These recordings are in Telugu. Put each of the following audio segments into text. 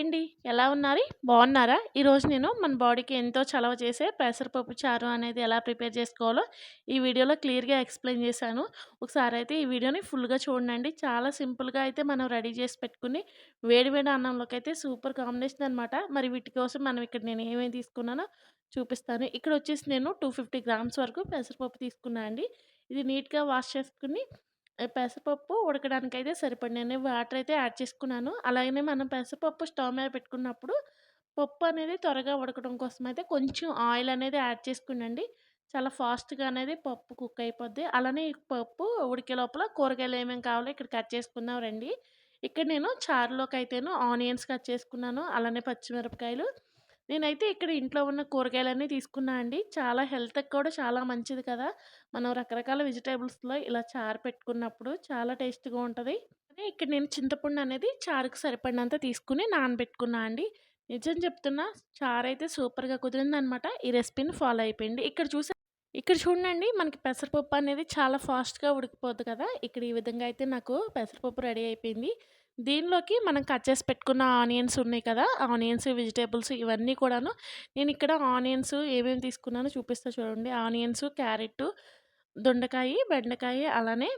అండి ఎలా ఉన్నారు? బాగున్నారా? ఈరోజు నేను మన బాడీకి ఎంతో చలవ చేసే పెసరపప్పు చారు అనేది ఎలా ప్రిపేర్ చేసుకోవాలో ఈ వీడియోలో క్లియర్గా ఎక్స్ప్లెయిన్ చేశాను. ఒకసారి అయితే ఈ వీడియోని ఫుల్గా చూడండి. చాలా సింపుల్గా అయితే మనం రెడీ చేసి పెట్టుకుని వేడి వేడి అన్నంలోకి అయితే సూపర్ కాంబినేషన్ అనమాట మరి వీటి కోసం మనం ఇక్కడ నేను ఏమేమి తీసుకున్నానో చూపిస్తాను. ఇక్కడ వచ్చేసి నేను టూ ఫిఫ్టీ గ్రామ్స్ వరకు పెసరపప్పు తీసుకున్నాను అండి. ఇది నీట్గా వాష్ చేసుకుని పెసరపప్పు ఉడకడానికైతే సరిపడినన్ని వాటర్ అయితే యాడ్ చేసుకున్నాను. అలాగనే మనం పెసరపప్పు స్టవ్ మీద పెట్టుకున్నప్పుడు పప్పు అనేది త్వరగా ఉడకడం కోసం అయితే కొంచెం ఆయిల్ అనేది యాడ్ చేసుకునండి. చాలా ఫాస్ట్గా అనేది పప్పు కుక్ అయిపోద్ది. అలానే ఈ పప్పు ఉడికే లోపల కూరగాయలు ఏమేమి కావాలో ఇక్కడ కట్ చేసుకుందాం రండి. ఇక్కడ నేను చారులోకి అయితేను ఆనియన్స్ కట్ చేసుకున్నాను. అలానే పచ్చిమిరపకాయలు. నేనైతే ఇక్కడ ఇంట్లో ఉన్న కూరగాయలన్నీ తీసుకున్నా అండి. చాలా హెల్త్కి కూడా చాలా మంచిది కదా! మనం రకరకాల వెజిటేబుల్స్లో ఇలా చారు పెట్టుకున్నప్పుడు చాలా టేస్ట్గా ఉంటుంది. ఇక్కడ నేను చింతపండు అనేది చారుకు సరిపడినంత తీసుకుని నానబెట్టుకున్నా అండి. నిజం చెప్తున్నా చారు అయితే సూపర్గా కుదిరిందనమాట. ఈ రెసిపీని ఫాలో అయిపోయింది. ఇక్కడ చూసే ఇక్కడ చూడండి మనకి పెసరపప్పు అనేది చాలా ఫాస్ట్గా ఉడికిపోద్ది కదా! ఇక్కడ ఈ విధంగా అయితే నాకు పెసరపప్పు రెడీ అయిపోయింది. దీనిలోకి మనం కట్ చేసి పెట్టుకున్న ఆనియన్స్ ఉన్నాయి కదా ఆనియన్స్ వెజిటేబుల్స్ ఇవన్నీ కూడాను నేను ఇక్కడ ఆనియన్స్ ఏమేమి తీసుకున్నానో చూపిస్తా చూడండి. ఆనియన్స్ క్యారెట్ దొండకాయ బెండకాయ అలానే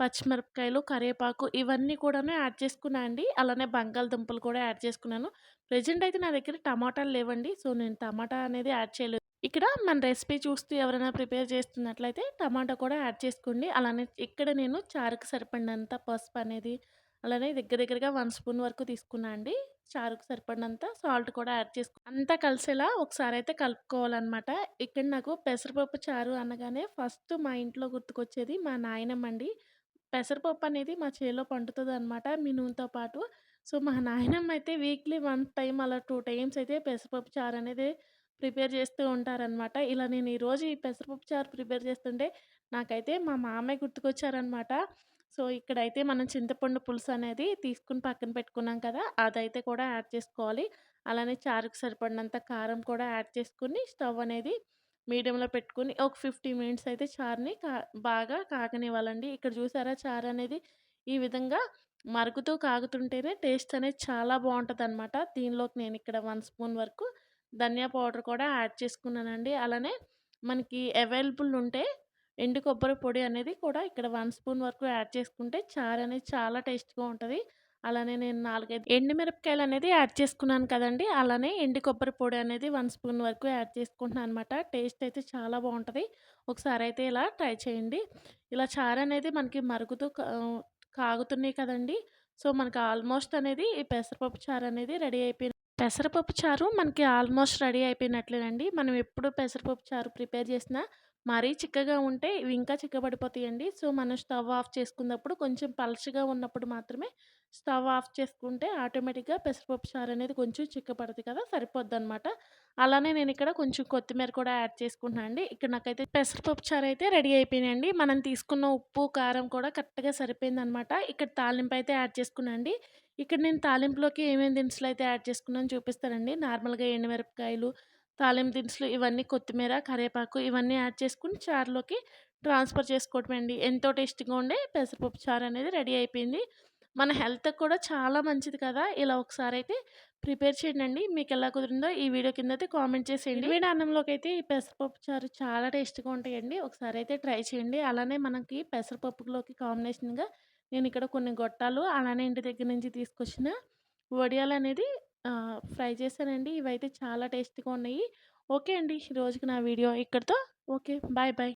పచ్చిమిరపకాయలు కరివేపాకు ఇవన్నీ కూడాను యాడ్ చేసుకున్నా అండి. అలానే బంగాళదుంపలు కూడా యాడ్ చేసుకున్నాను. ప్రజెంట్ అయితే నా దగ్గర టమాటాలు లేవండి సో నేను టమాటా అనేది యాడ్ చేయలేదు. ఇక్కడ మన రెసిపీ చూస్తూ ఎవరైనా ప్రిపేర్ చేస్తున్నట్లయితే టమాటా కూడా యాడ్ చేసుకోండి. అలానే ఇక్కడ నేను చారుకు సరిపడినంత పసుపు అనేది అలానే దగ్గర దగ్గరగా వన్ స్పూన్ వరకు తీసుకున్నా అండి. చారుకు సరిపడినంత సాల్ట్ కూడా యాడ్ చేసుకో అంతా కలిసేలా ఒకసారి అయితే కలుపుకోవాలన్నమాట. ఇక్కడ నాకు పెసరపప్పు చారు అనగానే ఫస్ట్ మా ఇంట్లో గుర్తుకొచ్చేది మా నాయనమ్మ అండి. పెసరపప్పు అనేది మా చేలో పండుతుంది అనమాట మీ నూనెతో పాటు. సో మా నాయనమ్మ అయితే వీక్లీ వన్ టైం అలా టూ టైమ్స్ అయితే పెసరపప్పు చారు అనేది ప్రిపేర్ చేస్తూ ఉంటారనమాట ఇలా నేను ఈరోజు ఈ పెసరపప్పు చారు ప్రిపేర్ చేస్తుంటే నాకైతే మా మామయ్య గుర్తుకొచ్చారనమాట సో ఇక్కడైతే మనం చింతపండు పులుసు అనేది తీసుకుని పక్కన పెట్టుకున్నాం కదా! అదైతే కూడా యాడ్ చేసుకోవాలి. అలానే చారుకు సరిపడినంత కారం కూడా యాడ్ చేసుకుని స్టవ్ అనేది మీడియంలో పెట్టుకుని ఒక ఫిఫ్టీ మినిట్స్ అయితే చారుని కా బాగా కాగనివ్వాలండి. ఇక్కడ చూసారా చారు అనేది ఈ విధంగా మరుగుతూ కాగుతుంటేనే టేస్ట్ అనేది చాలా బాగుంటుంది అనమాట దీనిలోకి నేను ఇక్కడ వన్ స్పూన్ వరకు ధనియా పౌడర్ కూడా యాడ్ చేసుకున్నానండి. అలానే మనకి అవైలబుల్ ఉంటే ఎండు కొబ్బరి పొడి అనేది కూడా ఇక్కడ వన్ స్పూన్ వరకు యాడ్ చేసుకుంటే చారు అనేది చాలా టేస్ట్గా ఉంటుంది. అలానే నేను నాలుగైదు ఎండు మిరపకాయలు అనేది యాడ్ చేసుకున్నాను కదండి అలానే ఎండు కొబ్బరి పొడి అనేది వన్ స్పూన్ వరకు యాడ్ చేసుకుంటున్నాను అనమాట టేస్ట్ అయితే చాలా బాగుంటుంది. ఒకసారి అయితే ఇలా ట్రై చేయండి. ఇలా చారు అనేది మనకి మరుగుతూ కాగుతున్నాయి కదండి సో మనకి ఆల్మోస్ట్ అనేది ఈ పెసరపప్పు చారు అనేది రెడీ అయిపోయింది పెసరపప్పు చారు మనకి ఆల్మోస్ట్ రెడీ అయిపోయినట్లేనండి. మనం ఎప్పుడు పెసరపప్పు చారు ప్రిపేర్ చేసినా మరీ చిక్కగా ఉంటే ఇవి ఇంకా చిక్కబడిపోతాయండి. సో మనం స్టవ్ ఆఫ్ చేసుకున్నప్పుడు కొంచెం పలచగా ఉన్నప్పుడు మాత్రమే స్టవ్ ఆఫ్ చేసుకుంటే ఆటోమేటిక్గా పెసరపప్పు చారు అనేది కొంచెం చిక్కపడుతుంది కదా సరిపోద్ది అనమాట అలానే నేను ఇక్కడ కొంచెం కొత్తిమీర కూడా యాడ్ చేసుకుంటున్నాను అండి. ఇక్కడ నాకైతే పెసరపప్పు చారు అయితే రెడీ అయిపోయినాయండి. మనం తీసుకున్న ఉప్పు కారం కూడా కరెక్ట్గా సరిపోయిందనమాట ఇక్కడ తాలింపు అయితే యాడ్ చేసుకున్నాను అండి. ఇక్కడ నేను తాలింపులోకి ఏమేమి దినుసులు అయితే యాడ్ చేసుకున్నాను చూపిస్తానండి. నార్మల్గా ఎండుమిరపకాయలు తాలింపు దినుసులు ఇవన్నీ కొత్తిమీర కరివేపాకు ఇవన్నీ యాడ్ చేసుకుని చారులోకి ట్రాన్స్ఫర్ చేసుకోవటం అండి. ఎంతో టేస్టీగా ఉండే పెసరపప్పు చారు అనేది రెడీ అయిపోయింది. మన హెల్త్కి కూడా చాలా మంచిది కదా! ఇలా ఒకసారి అయితే ప్రిపేర్ చేయండి మీకు ఎలా కుదిరిందో ఈ వీడియో కింద అయితే కామెంట్ చేసేయండి. వీడి అన్నంలోకి అయితే ఈ పెసరపప్పు చారు చాలా టేస్ట్గా ఉంటాయండి. ఒకసారి అయితే ట్రై చేయండి. అలానే మనకి పెసరపప్పులోకి కాంబినేషన్గా నేను ఇక్కడ కొన్ని గొట్టాలు అలానే ఇంటి దగ్గర నుంచి తీసుకొచ్చిన వడియాలు అనేది ఫ్రై చేశానండి. ఇవైతే చాలా టేస్టీగా ఉన్నాయి. ఓకే అండి రోజుకి నా వీడియో ఇక్కడితో. Okay bye bye.